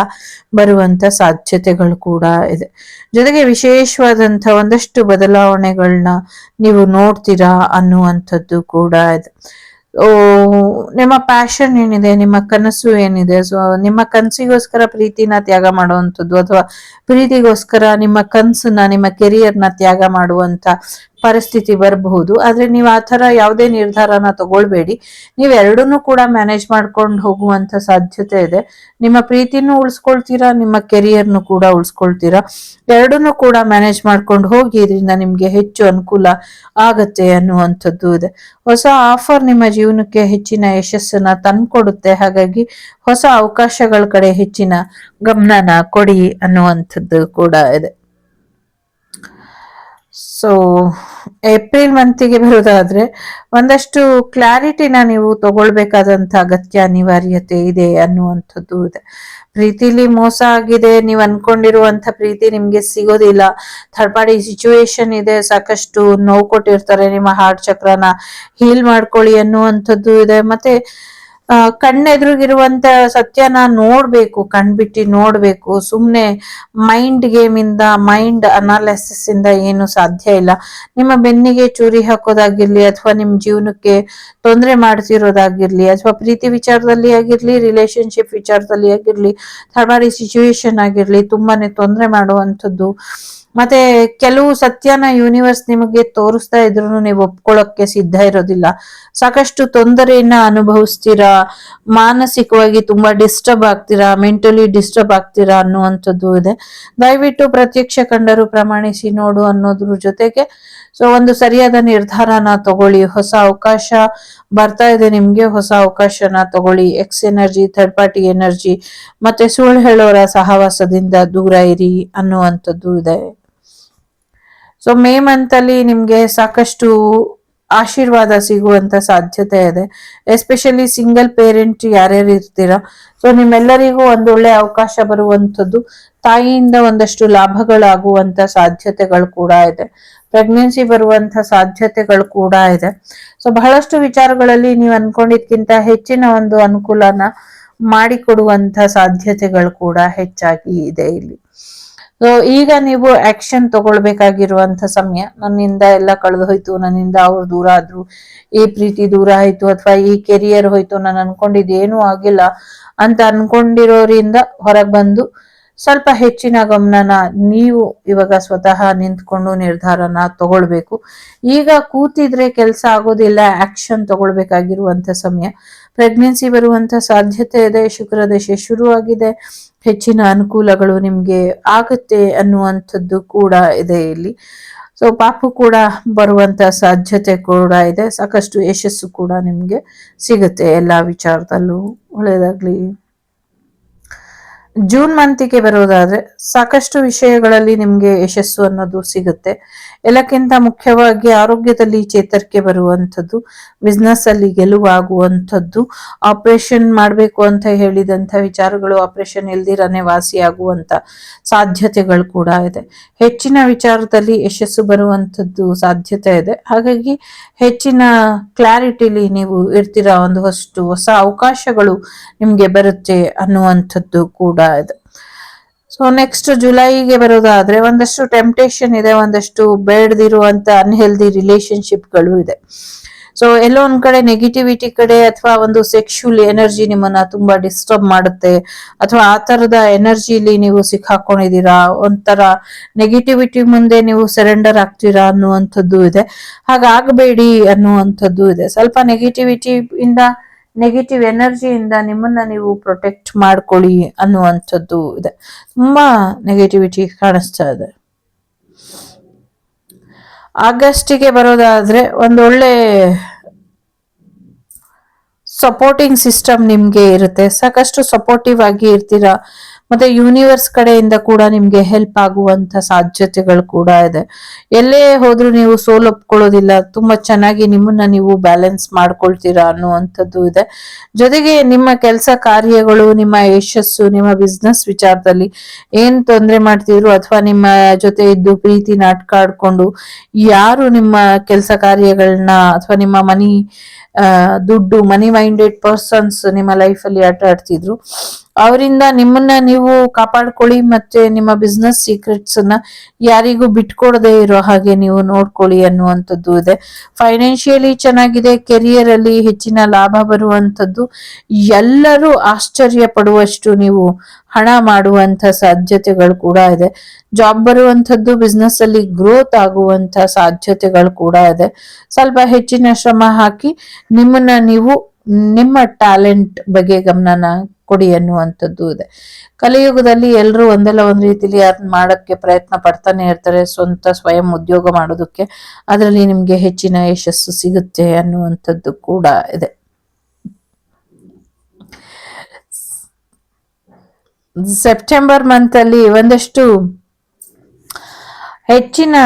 ಬರುವಂತ ಸಾಧ್ಯತೆಗಳು ಕೂಡ ಇದೆ. ಜೊತೆಗೆ ವಿಶೇಷವಾದಂತ ಒಂದಷ್ಟು ಬದಲಾವಣೆಗಳನ್ನ ನೀವು ನೋಡ್ತೀರಾ ಅನ್ನುವಂಥದ್ದು ಕೂಡ ಇದೆ. ನಿಮ್ಮ ಪ್ಯಾಷನ್ ಏನಿದೆ? ನಿಮ್ಮ ಕನಸು ಏನಿದೆ? ಸೊ ನಿಮ್ಮ ಕನಸಿಗೋಸ್ಕರ ಪ್ರೀತಿನ ತ್ಯಾಗ ಮಾಡುವಂಥದ್ದು ಅಥವಾ ಪ್ರೀತಿಗೋಸ್ಕರ ನಿಮ್ಮ ಕನಸನ್ನ, ನಿಮ್ಮ ಕೆರಿಯರ್ನ ತ್ಯಾಗ ಮಾಡುವಂತ ಪರಿಸ್ಥಿತಿ ಬರಬಹುದು. ಆದ್ರೆ ನೀವು ಆ ತರ ಯಾವುದೇ ನಿರ್ಧಾರನ ತಗೊಳ್ಬೇಡಿ. ನೀವು ಎರಡನ್ನೂ ಕೂಡ ಮ್ಯಾನೇಜ್ ಮಾಡ್ಕೊಂಡು ಹೋಗುವಂತ ಸಾಧ್ಯತೆ ಇದೆ. ನಿಮ್ಮ ಪ್ರೀತಿನೂ ಉಳಿಸ್ಕೊಳ್ತೀರಾ, ನಿಮ್ಮ ಕೆರಿಯರ್ನು ಕೂಡ ಉಳಿಸ್ಕೊಳ್ತೀರಾ? ಎರಡನ್ನೂ ಕೂಡ ಮ್ಯಾನೇಜ್ ಮಾಡ್ಕೊಂಡು ಹೋಗಿ ಇದರಿಂದ ನಿಮ್ಗೆ ಹೆಚ್ಚು ಅನುಕೂಲ ಆಗತ್ತೆ ಅನ್ನುವಂಥದ್ದು ಇದೆ. ಹೊಸ ಆಫರ್ ನಿಮ್ಮ ಜೀವನಕ್ಕೆ ಹೆಚ್ಚಿನ ಯಶಸ್ಸನ್ನ ತಂದ್ಕೊಡುತ್ತೆ. ಹಾಗಾಗಿ ಹೊಸ ಅವಕಾಶಗಳ ಕಡೆ ಹೆಚ್ಚಿನ ಗಮನನ ಕೊಡಿ ಅನ್ನುವಂಥದ್ದು ಕೂಡ ಇದೆ. ಸೊ ಏಪ್ರಿಲ್ ಮಂತಿಗೆ ಬರೋದಾದ್ರೆ ಒಂದಷ್ಟು ಕ್ಲಾರಿಟಿನ ನೀವು ತಗೊಳ್ಬೇಕಾದಂಥ ಅಗತ್ಯ, ಅನಿವಾರ್ಯತೆ ಇದೆ ಅನ್ನುವಂಥದ್ದು ಇದೆ. ಪ್ರೀತಿಲಿ ಮೋಸ ಆಗಿದೆ, ನೀವು ಅನ್ಕೊಂಡಿರುವಂತ ಪ್ರೀತಿ ನಿಮ್ಗೆ ಸಿಗೋದಿಲ್ಲ. ಥರ್ಡ್ ಪಾರ್ಟಿ ಸಿಚುವೇಶನ್ ಇದೆ, ಸಾಕಷ್ಟು ನೋವು ಕೊಟ್ಟಿರ್ತಾರೆ, ನಿಮ್ಮ ಹಾರ್ಟ್ ಚಕ್ರನ ಹೀಲ್ ಮಾಡ್ಕೊಳ್ಳಿ ಅನ್ನುವಂಥದ್ದು ಇದೆ. ಮತ್ತೆ ಕಣ್ಣೆದುರುಗಿರುವಂತ ಸತ್ಯನ ನೋಡ್ಬೇಕು, ಕಣ್ಬಿಟ್ಟು ನೋಡ್ಬೇಕು. ಸುಮ್ನೆ ಮೈಂಡ್ ಗೇಮ್ ಇಂದ ಮೈಂಡ್ ಅನಾಲಿಸಿಸ್ ಇಂದ ಏನು ಸಾಧ್ಯ ಇಲ್ಲ. ನಿಮ್ಮ ಬೆನ್ನಿಗೆ ಚೂರಿ ಹಾಕೋದಾಗಿರ್ಲಿ ಅಥವಾ ನಿಮ್ ಜೀವನಕ್ಕೆ ತೊಂದರೆ ಮಾಡ್ತಿರೋದಾಗಿರ್ಲಿ ಅಥವಾ ಪ್ರೀತಿ ವಿಚಾರದಲ್ಲಿ ಆಗಿರ್ಲಿ ರಿಲೇಶನ್ಶಿಪ್ ವಿಚಾರದಲ್ಲಿ ಆಗಿರ್ಲಿ ಥರ್ಡ್ ಸಿಚುವೇಶನ್ ಆಗಿರ್ಲಿ, ತುಂಬಾನೇ ತೊಂದರೆ ಮಾಡುವಂಥದ್ದು ಮತ್ತೆ ಕೆಲವು ಸತ್ಯನ ಯೂನಿವರ್ಸ್ ನಿಮಗೆ ತೋರಿಸ್ತಾ ಇದ್ರು ನೀವು ಒಪ್ಕೊಳ್ಳೋಕೆ ಸಿದ್ಧ ಇರೋದಿಲ್ಲ. ಸಾಕಷ್ಟು ತೊಂದರೆಯನ್ನ ಅನುಭವಿಸ್ತೀರಾ? ಮಾನಸಿಕವಾಗಿ ತುಂಬಾ ಡಿಸ್ಟರ್ಬ್ ಆಗ್ತೀರಾ? ಮೆಂಟಲಿ ಡಿಸ್ಟರ್ಬ್ ಆಗ್ತೀರಾ ಅನ್ನುವಂಥದ್ದು ಇದೆ. ದಯವಿಟ್ಟು ಪ್ರತ್ಯಕ್ಷ ಕಂಡರು ಪ್ರಮಾಣಿಸಿ ನೋಡು ಅನ್ನೋದ್ರ ಜೊತೆಗೆ, ಸೊ ಒಂದು ಸರಿಯಾದ ನಿರ್ಧಾರನ ತಗೊಳ್ಳಿ. ಹೊಸ ಅವಕಾಶ ಬರ್ತಾ ಇದೆ ನಿಮ್ಗೆ, ಹೊಸ ಅವಕಾಶನ ತಗೊಳ್ಳಿ. Ex energy third party energy ಮತ್ತೆ ಸುಳ್ಳು ಹೇಳೋರ ಸಹವಾಸದಿಂದ ದೂರ ಇರಿ ಅನ್ನುವಂಥದ್ದು ಇದೆ. ಸೊ ಮೇ ಮಂತ್ ಅಲ್ಲಿ ನಿಮ್ಗೆ ಸಾಕಷ್ಟು ಆಶೀರ್ವಾದ ಸಿಗುವಂತ ಸಾಧ್ಯತೆ ಇದೆ. ಎಸ್ಪೆಷಲಿ ಸಿಂಗಲ್ ಪೇರೆಂಟ್ ಯಾರ್ಯಾರು ಇರ್ತೀರಾ? ಸೊ ನಿಮ್ಮೆಲ್ಲರಿಗೂ ಒಂದೊಳ್ಳೆ ಅವಕಾಶ ಬರುವಂತದ್ದು ತಾಯಿಯಿಂದ ಒಂದಷ್ಟು ಲಾಭಗಳಾಗುವಂತ ಸಾಧ್ಯತೆಗಳು ಕೂಡ ಇದೆ. ಪ್ರೆಗ್ನೆನ್ಸಿ ಬರುವಂತ ಸಾಧ್ಯತೆಗಳು ಕೂಡ ಇದೆ. ಸೊ ಬಹಳಷ್ಟು ವಿಚಾರಗಳಲ್ಲಿ ನೀವು ಅನ್ಕೊಂಡಿದ್ಕಿಂತ ಹೆಚ್ಚಿನ ಒಂದು ಅನುಕೂಲನ ಮಾಡಿಕೊಡುವಂತ ಸಾಧ್ಯತೆಗಳು ಕೂಡ ಹೆಚ್ಚಾಗಿ ಇದೆ ಇಲ್ಲಿ. ಸೊ ಈಗ ನೀವು ಆಕ್ಷನ್ ತಗೊಳ್ಬೇಕಾಗಿರುವಂತ ಸಮಯ, ನನ್ನಿಂದ ಎಲ್ಲ ಕಳೆದು ಹೋಯ್ತು, ನನ್ನಿಂದ ಅವ್ರು ದೂರ ಆದ್ರು, ಈ ಪ್ರೀತಿ ದೂರ ಆಯ್ತು, ಅಥವಾ ಈ ಕೆರಿಯರ್ ಹೋಯ್ತು, ನಾನು ಅನ್ಕೊಂಡಿದ್ದು ಏನು ಆಗಿಲ್ಲ ಅಂತ ಅನ್ಕೊಂಡಿರೋರಿಂದ ಹೊರಗೆ ಬಂದು ಸ್ವಲ್ಪ ಹೆಚ್ಚಿನ ಗಮನನ ನೀವು ಇವಾಗ ಸ್ವತಃ ನಿಂತ್ಕೊಂಡು ನಿರ್ಧಾರನ ತಗೊಳ್ಬೇಕು. ಈಗ ಕೂತಿದ್ರೆ ಕೆಲಸ ಆಗೋದಿಲ್ಲ ಆಕ್ಷನ್ ತಗೊಳ್ಬೇಕಾಗಿರುವಂತ ಸಮಯ. ಪ್ರೆಗ್ನೆನ್ಸಿ ಬರುವಂತ ಸಾಧ್ಯತೆ ಇದೆ ಶುಕ್ರ ದಶೆ ಶುರುವಾಗಿದೆ. ಹೆಚ್ಚಿನ ಅನುಕೂಲಗಳು ನಿಮ್ಗೆ ಆಗುತ್ತೆ ಅನ್ನುವಂಥದ್ದು ಕೂಡ ಇದೆ ಇಲ್ಲಿ. ಸೊ ಪಾಪು ಕೂಡ ಬರುವಂತ ಸಾಧ್ಯತೆ ಕೂಡ ಇದೆ. ಸಾಕಷ್ಟು ಯಶಸ್ಸು ಕೂಡ ನಿಮ್ಗೆ ಸಿಗುತ್ತೆ ಎಲ್ಲ ವಿಚಾರದಲ್ಲೂ. ಒಳ್ಳೇದಾಗ್ಲಿ ಜೂನ್ ಮಂತಿಗೆ ಬರೋದಾದ್ರೆ ಸಾಕಷ್ಟು ವಿಷಯಗಳಲ್ಲಿ ನಿಮ್ಗೆ ಯಶಸ್ಸು ಅನ್ನೋದು ಸಿಗುತ್ತೆ. ಎಲ್ಲಕ್ಕಿಂತ ಮುಖ್ಯವಾಗಿ ಆರೋಗ್ಯದಲ್ಲಿ ಚೇತರಿಕೆ ಬರುವಂಥದ್ದು ಬಿಸ್ನೆಸ್ ಅಲ್ಲಿ ಗೆಲುವಾಗುವಂಥದ್ದು ಆಪರೇಷನ್ ಮಾಡಬೇಕು ಅಂತ ಹೇಳಿದಂಥ ವಿಚಾರಗಳು ಆಪರೇಷನ್ ಇಲ್ದಿರನೆ ವಾಸಿಯಾಗುವಂತ ಸಾಧ್ಯತೆಗಳು ಕೂಡ ಇದೆ. ಹೆಚ್ಚಿನ ವಿಚಾರದಲ್ಲಿ ಯಶಸ್ಸು ಬರುವಂಥದ್ದು ಸಾಧ್ಯತೆ ಇದೆ. ಹಾಗಾಗಿ ಹೆಚ್ಚಿನ ಕ್ಲಾರಿಟಿಲಿ ನೀವು ಇರ್ತೀರಾ? ಒಂದು ಹೊಸ ಅವಕಾಶಗಳು ನಿಮ್ಗೆ ಬರುತ್ತೆ ಅನ್ನುವಂಥದ್ದು ಕೂಡ ಇದೆ. ಸೊ ನೆಕ್ಸ್ಟ್ ಜುಲೈಗೆ ಬರೋದಾದ್ರೆ ಒಂದಷ್ಟು ಟೆಂಪ್ಟೇಷನ್ ಇದೆ, ಒಂದಷ್ಟು ಬೇಡದಿರುವಂತ ಅನ್ಹೆಲ್ದಿ ರಿಲೇಶನ್ಶಿಪ್ಗಳು ಇದೆ. ಸೊ ಎಲ್ಲೋ ಒಂದ್ ಕಡೆ ನೆಗೆಟಿವಿಟಿ ಕಡೆ ಅಥವಾ ಒಂದು ಸೆಕ್ಷುಲ್ ಎನರ್ಜಿ ನಿಮ್ಮನ್ನ ತುಂಬಾ ಡಿಸ್ಟರ್ಬ್ ಮಾಡುತ್ತೆ, ಅಥವಾ ಆ ತರದ ಎನರ್ಜಿಲಿ ನೀವು ಸಿಕ್ಕಾಕೊಂಡಿದ್ದೀರಾ, ಒಂಥರ ನೆಗೆಟಿವಿಟಿ ಮುಂದೆ ನೀವು ಸರೆಂಡರ್ ಆಗ್ತೀರಾ ಅನ್ನುವಂಥದ್ದು ಇದೆ. ಹಾಗಾಗಬೇಡಿ ಅನ್ನುವಂಥದ್ದು ಇದೆ. ಸ್ವಲ್ಪ ನೆಗೆಟಿವಿಟಿ ಇಂದ ನೆಗೆಟಿವ್ ಎನರ್ಜಿಯಿಂದ ನಿಮ್ಮನ್ನ ನೀವು ಪ್ರೊಟೆಕ್ಟ್ ಮಾಡ್ಕೊಳ್ಳಿ ಅನ್ನುವಂಥದ್ದು ಇದೆ. ತುಂಬಾ ನೆಗೆಟಿವಿಟಿ ಕಾಣಿಸ್ತಾ ಇದೆ. ಆಗಸ್ಟಿಗೆ ಬರೋದಾದ್ರೆ ಒಂದೊಳ್ಳೆ ಸಪೋರ್ಟಿಂಗ್ ಸಿಸ್ಟಮ್ ನಿಮ್ಗೆ ಇರುತ್ತೆ. ಸಾಕಷ್ಟು ಸಪೋರ್ಟಿವ್ ಆಗಿ ಇರ್ತೀರಾ? ಮತ್ತೆ ಯೂನಿವರ್ಸ್ ಕಡೆಯಿಂದ ಕೂಡ ನಿಮ್ಗೆ ಹೆಲ್ಪ್ ಆಗುವಂತ ಸಾಧ್ಯತೆಗಳು ಕೂಡ ಇದೆ. ಎಲ್ಲೇ ಹೋದ್ರು ನೀವು ಸೋಲೊಪ್ಕೊಳ್ಳೋದಿಲ್ಲ ತುಂಬಾ ಚೆನ್ನಾಗಿ ನಿಮ್ಮನ್ನ ನೀವು ಬ್ಯಾಲೆನ್ಸ್ ಮಾಡ್ಕೊಳ್ತೀರಾ ಅನ್ನುವಂಥದ್ದು ಇದೆ. ಜೊತೆಗೆ ನಿಮ್ಮ ಕೆಲಸ ಕಾರ್ಯಗಳು, ನಿಮ್ಮ ಯಶಸ್ಸು, ನಿಮ್ಮ ಬಿಸ್ನೆಸ್ ವಿಚಾರದಲ್ಲಿ ಏನ್ ತೊಂದರೆ ಮಾಡ್ತಿದ್ರು ಅಥವಾ ನಿಮ್ಮ ಜೊತೆ ಇದ್ದು ಪ್ರೀತಿ ನಾಟಕ ಆಡ್ಕೊಂಡು ಯಾರು ನಿಮ್ಮ ಕೆಲಸ ಕಾರ್ಯಗಳನ್ನ ಅಥವಾ ನಿಮ್ಮ ಮನಿ ದುಡ್ಡು ಮನಿ ಮೈಂಡೆಡ್ ಪರ್ಸನ್ಸ್ ನಿಮ್ಮ ಲೈಫಲ್ಲಿ ಆಟ ಆಡ್ತಿದ್ರು ಅವರಿಂದ ನಿಮ್ಮನ್ನ ನೀವು ಕಾಪಾಡ್ಕೊಳ್ಳಿ ಮತ್ತೆ ನಿಮ್ಮ ಬಿಸ್ನೆಸ್ ಸೀಕ್ರೆಟ್ಸ್ ಅನ್ನ ಯಾರಿಗೂ ಬಿಟ್ಕೊಡದೆ ಇರೋ ಹಾಗೆ ನೀವು ನೋಡ್ಕೊಳ್ಳಿ ಅನ್ನುವಂಥದ್ದು ಇದೆ. ಫೈನಾನ್ಷಿಯಲಿ ಚೆನ್ನಾಗಿದೆ ಕೆರಿಯರ್ ಅಲ್ಲಿ ಹೆಚ್ಚಿನ ಲಾಭ ಬರುವಂತದ್ದು ಎಲ್ಲರೂ ಆಶ್ಚರ್ಯ ಪಡುವಷ್ಟು ನೀವು ಹಣ ಮಾಡುವಂತ ಸಾಧ್ಯತೆಗಳು ಕೂಡ ಇದೆ. ಜಾಬ್ ಬರುವಂತದ್ದು ಬಿಸ್ನೆಸ್ ಅಲ್ಲಿ ಗ್ರೋತ್ ಆಗುವಂತ ಸಾಧ್ಯತೆಗಳು ಕೂಡ ಇದೆ. ಸ್ವಲ್ಪ ಹೆಚ್ಚಿನ ಶ್ರಮ ಹಾಕಿ ನಿಮ್ಮನ್ನ ನೀವು ನಿಮ್ಮ ಟ್ಯಾಲೆಂಟ್ ಬಗ್ಗೆ ಗಮನನ ಕೊಡಿ ಅನ್ನುವಂಥದ್ದು ಇದೆ. ಕಲಿಯುಗದಲ್ಲಿ ಎಲ್ಲರೂ ಒಂದಲ್ಲ ಒಂದು ರೀತಿಲಿ ಅದನ್ನ ಮಾಡಕ್ಕೆ ಪ್ರಯತ್ನ ಪಡ್ತಾನೆ ಇರ್ತಾರೆ, ಸ್ವಂತ ಸ್ವಯಂ ಉದ್ಯೋಗ ಮಾಡೋದಕ್ಕೆ. ಅದರಲ್ಲಿ ನಿಮಗೆ ಹೆಚ್ಚಿನ ಯಶಸ್ಸು ಸಿಗುತ್ತೆ ಅನ್ನುವಂಥದ್ದು ಕೂಡ ಇದೆ. ಸೆಪ್ಟೆಂಬರ್ ಮಂತ್ ಅಲ್ಲಿ ಒಂದಷ್ಟು ಹೆಚ್ಚಿನ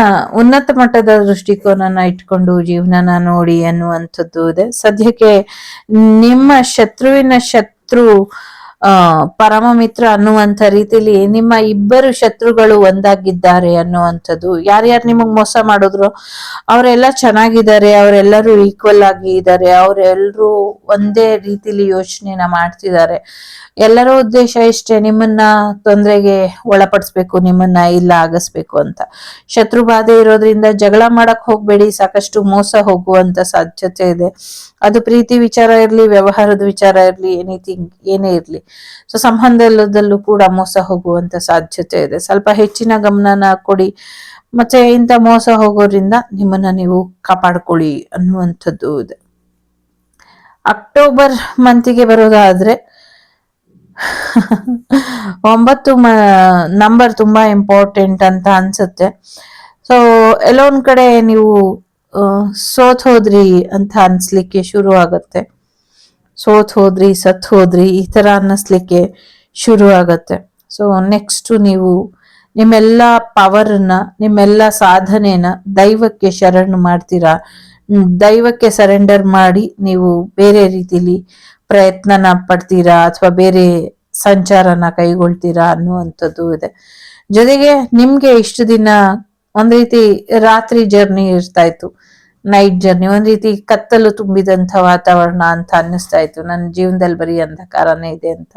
ಉನ್ನತ ಮಟ್ಟದ ದೃಷ್ಟಿಕೋನನ ಇಟ್ಕೊಂಡು ಜೀವನನ ನೋಡಿ ಅನ್ನುವಂಥದ್ದು ಇದೆ. ಸದ್ಯಕ್ಕೆ ನಿಮ್ಮ ಶತ್ರುವಿನ ಶತ್ರು ಪರಮ ಮಿತ್ರ ಅನ್ನುವಂಥ ರೀತಿಲಿ ನಿಮ್ಮ ಇಬ್ಬರು ಶತ್ರುಗಳು ಒಂದಾಗಿದ್ದಾರೆ ಅನ್ನುವಂಥದ್ದು. ಯಾರ್ಯಾರು ನಿಮಗ್ ಮೋಸ ಮಾಡಿದ್ರು, ಅವರೆಲ್ಲ ಚೆನ್ನಾಗಿದ್ದಾರೆ, ಅವರೆಲ್ಲರೂ ಈಕ್ವಲ್ ಆಗಿ ಇದ್ದಾರೆ ಅವರೆಲ್ಲರೂ ಒಂದೇ ರೀತಿಲಿ ಯೋಚನೆನ ಮಾಡ್ತಿದ್ದಾರೆ. ಎಲ್ಲರ ಉದ್ದೇಶ ಇಷ್ಟೇ, ನಿಮ್ಮನ್ನ ತೊಂದರೆಗೆ ಒಳಪಡಿಸ್ಬೇಕು, ನಿಮ್ಮನ್ನ ಇಲ್ಲ ಆಗಿಸ್ಬೇಕು ಅಂತ. ಶತ್ರು ಬಾಧೆ ಇರೋದ್ರಿಂದ ಜಗಳ ಮಾಡಕ್ ಹೋಗ್ಬೇಡಿ, ಸಾಕಷ್ಟು ಮೋಸ ಹೋಗುವಂತ ಸಾಧ್ಯತೆ ಇದೆ. ಅದು ಪ್ರೀತಿ ವಿಚಾರ ಇರ್ಲಿ, ವ್ಯವಹಾರದ ವಿಚಾರ ಇರ್ಲಿ ಎನಿಥಿಂಗ್ ಏನೇ ಇರ್ಲಿ. ಸೊ ಸಂಬಂಧದಲ್ಲೂ ಕೂಡ ಮೋಸ ಹೋಗುವಂತ ಸಾಧ್ಯತೆ ಇದೆ. ಸ್ವಲ್ಪ ಹೆಚ್ಚಿನ ಗಮನನ ಕೊಡಿ. ಮತ್ತೆ ಇಂಥ ಮೋಸ ಹೋಗೋದ್ರಿಂದ ನಿಮ್ಮನ್ನ ನೀವು ಕಾಪಾಡ್ಕೊಳ್ಳಿ ಅನ್ನುವಂಥದ್ದು ಇದೆ. ಅಕ್ಟೋಬರ್ ಮಂತಿಗೆ ಬರೋದಾದ್ರೆ ಒಂಬತ್ತು ನಂಬರ್ ತುಂಬಾ ಇಂಪಾರ್ಟೆಂಟ್ ಅಂತ ಅನ್ಸುತ್ತೆ. ಸೊ ಎಲ್ಲೊಂದ್ ಕಡೆ ನೀವು ಸೋತ್ ಹೋದ್ರಿ ಅಂತ ಅನ್ಸ್ಲಿಕ್ಕೆ ಶುರು ಆಗತ್ತೆ ಸೋತ್ ಹೋದ್ರಿ ಸತ್ ಹೋದ್ರಿ ಈ ತರ ಅನ್ನಿಸ್ಲಿಕ್ಕೆ ಶುರು ಆಗತ್ತೆ. ಸೊ ನೆಕ್ಸ್ಟ್ ನೀವು ನಿಮ್ಮೆಲ್ಲ ಪವರ್ನ ನಿಮ್ಮೆಲ್ಲ ಸಾಧನೆನ ದೈವಕ್ಕೆ ಶರಣು ಮಾಡ್ತೀರಾ? ದೈವಕ್ಕೆ ಸರೆಂಡರ್ ಮಾಡಿ ನೀವು ಬೇರೆ ರೀತಿಲಿ ಪ್ರಯತ್ನನ ಪಡ್ತೀರಾ ಅಥವಾ ಬೇರೆ ಸಂಚಾರನ ಕೈಗೊಳ್ತೀರಾ ಅನ್ನುವಂಥದ್ದು ಇದೆ. ಜೊತೆಗೆ ನಿಮ್ಗೆ ಇಷ್ಟು ದಿನ ಒಂದ್ ರೀತಿ ರಾತ್ರಿ ಜರ್ನಿ ಇರ್ತಾ ಇತ್ತು. ನೈಟ್ ಜರ್ನಿ ಒಂದ್ ರೀತಿ ಕತ್ತಲು ತುಂಬಿದಂತ ವಾತಾವರಣ ಅಂತ ಅನ್ನಿಸ್ತಾ ಇತ್ತು. ನನ್ನ ಜೀವನದಲ್ಲಿ ಬರೀ ಅಂಧಕಾರನೇ ಇದೆ ಅಂತ.